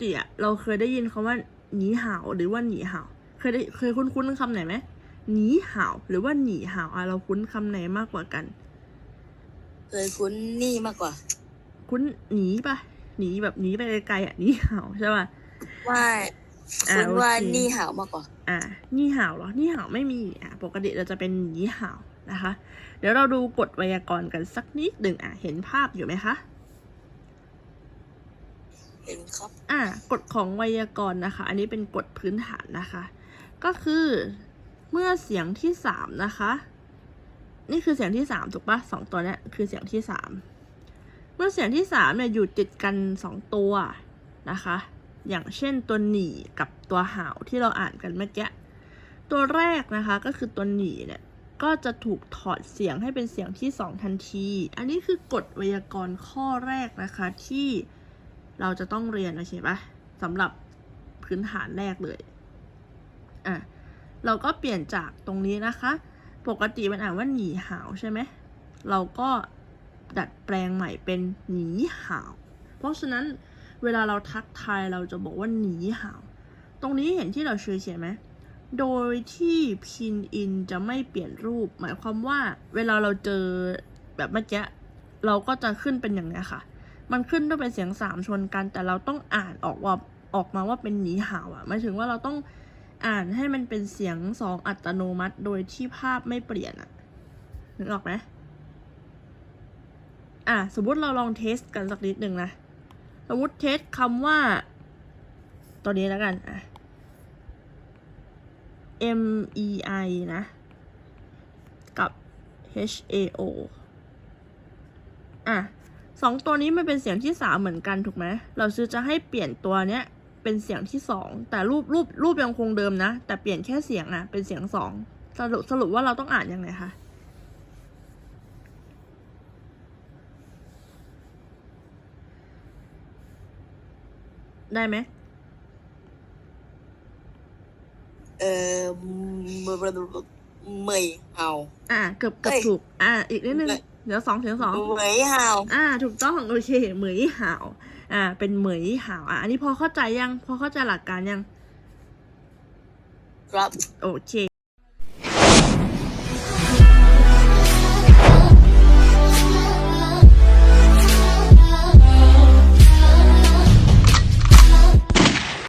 ติอะเราเคยได้ยินคำว่าหนีห่าวหรือว่าหนีห่าวเคยได้เคยคุ้นๆคำไหนไหมหนีห่าวหรือว่าหนีห่าวอะเราคุ้นคำไหนมากกว่ากัน เคยคุ้นนี่มากกว่า คุ้นหนีปะหนีแบบหนีไปไกลๆอะหนีห่าวใช่ป่ะว่าอ่าคุ้นว่าโอเคนี่หาวมากกว่า อ่า นี่ห่าวเหรอ นี่ห่าวไม่มี อะปกติเราจะเป็นหนีห่าวนะคะ เดี๋ยวเราดูกฎไวยากรณ์กันสักนิดหนึ่งอะ เห็นภาพอยู่ไหมคะ เห็นครับ อ่ากฎของไวยากรณ์นะคะ อันนี้เป็นกฎพื้นฐานนะคะ ก็คือเมื่อเสียงที่สามนะคะ นี่คือเสียงที่สามถูกปะสองตัวนี้คือเสียงที่สามเมื่อเสียงที่สามเนี่ยอยู่ติดกันสองตัวนะคะ อย่างเช่นตัวหนีกับตัวห่าวที่เราอ่านกันเมื่อกี้ตัวแรกนะคะก็คือตัวหนีเนี่ยก็จะถูกถอดเสียงให้เป็นเสียงที่สองทันที อันนี้คือกฎไวยากรณ์ข้อแรกนะคะที่ เราจะต้องเรียนโอเคปะสำหรับพื้นฐานแรกเลย อะ เราก็เปลี่ยนจากตรงนี้นะคะ ปกติมันอ่านว่าหนีหาวใช่ไหม เราก็ดัดแปลงใหม่เป็นหนีหาว เพราะฉะนั้นเวลาเราทักทายเราจะบอกว่าหนีหาว ตรงนี้เห็นที่เราเชื่อเขียนไหมโดยที่พินอินจะไม่เปลี่ยนรูป หมายความว่าเวลาเราเจอแบบเมื่อกี้เราก็จะขึ้นเป็นอย่างนี้ค่ะ มันขึ้นด้วยเป็นเสียงสามชนกัน แต่เราต้องอ่านออกว่าออกมาว่าเป็นหนีห่าวอะ่ะหมายถึงว่าเราต้องอ่านให้มันเป็นเสียงสองอัตโนมัติ โดยที่ภาพไม่เปลี่ยนอะ่ะนึกออกไหมอะสมมติเราลองเทสกันสักนิดหนึ่งนะสมมติเทสคำว่า ตัวนี้แล้วกันอะ M E I นะ กับ H A O อะ สองตัวนี้มันเป็นเสียงที่สามเหมือนกันถูกไหม เราซื้อจะให้เปลี่ยนตัวเนี้ยเป็นเสียงที่สองแต่รูปรูปรูปยังคงเดิมนะ แต่เปลี่ยนแค่เสียงอะเป็นเสียงสองสรุปสรุปว่าเราต้องอ่านยังไงคะได้ไหมเออเมเมยหาวอ่า เกือบเกือบเอ้ยถูก อ่า อีกนิดนึงเอ้ย เดี๋ยวสองเสียงสองเหมยหาวอ่า ถูกต้องโอเคเหมยหาวอ่า เป็นเหมยหาวอะอันนี้พอเข้าใจยัง พอเข้าใจหลักการยัง ครับ โอเค